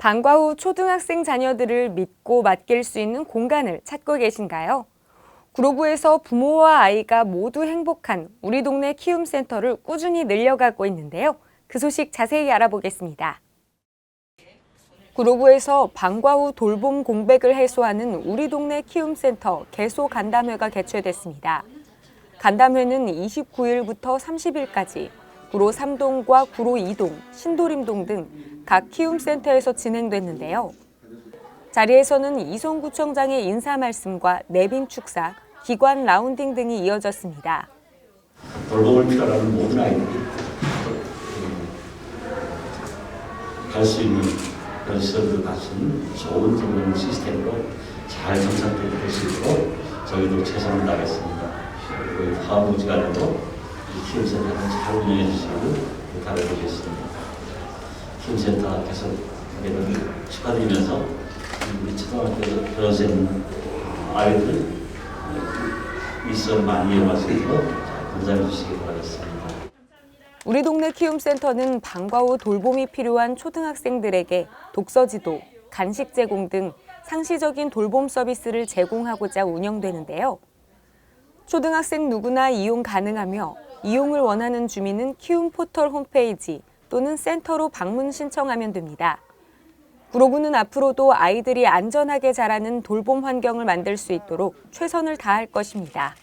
방과 후 초등학생 자녀들을 믿고 맡길 수 있는 공간을 찾고 계신가요? 구로구에서 부모와 아이가 모두 행복한 우리 동네 키움센터를 꾸준히 늘려가고 있는데요. 그 소식 자세히 알아보겠습니다. 구로구에서 방과 후 돌봄 공백을 해소하는 우리 동네 키움센터 개소 간담회가 개최됐습니다. 간담회는 29일부터 30일까지 구로 3동과 구로 2동, 신도림동 등 각 키움센터에서 진행됐는데요. 자리에서는 이송구청장의 인사 말씀과 내빈 축사, 기관 라운딩 등이 이어졌습니다. 돌봄을 필요로 모든 아이들이 갈수 있는 그런 시설을 갖춘 좋은 돌봄 시스템으로 잘 정착될 수 있도록 저희도 최선을 다하겠습니다. 그리고 화무지간에도 이 키움센터를 잘 운영해 주시기를 부탁드리겠습니다. 키움센터 개설하기를 축하드리면서 우리 초등학교 교생 아이들 이 시설 많이 있도록 감사해 주시기 바라겠습니다. 우리 동네 키움센터는 방과 후 돌봄이 필요한 초등학생들에게 독서 지도, 간식 제공 등 상시적인 돌봄 서비스를 제공하고자 운영되는데요. 초등학생 누구나 이용 가능하며 이용을 원하는 주민은 키움 포털 홈페이지 또는 센터로 방문 신청하면 됩니다. 구로구는 앞으로도 아이들이 안전하게 자라는 돌봄 환경을 만들 수 있도록 최선을 다할 것입니다.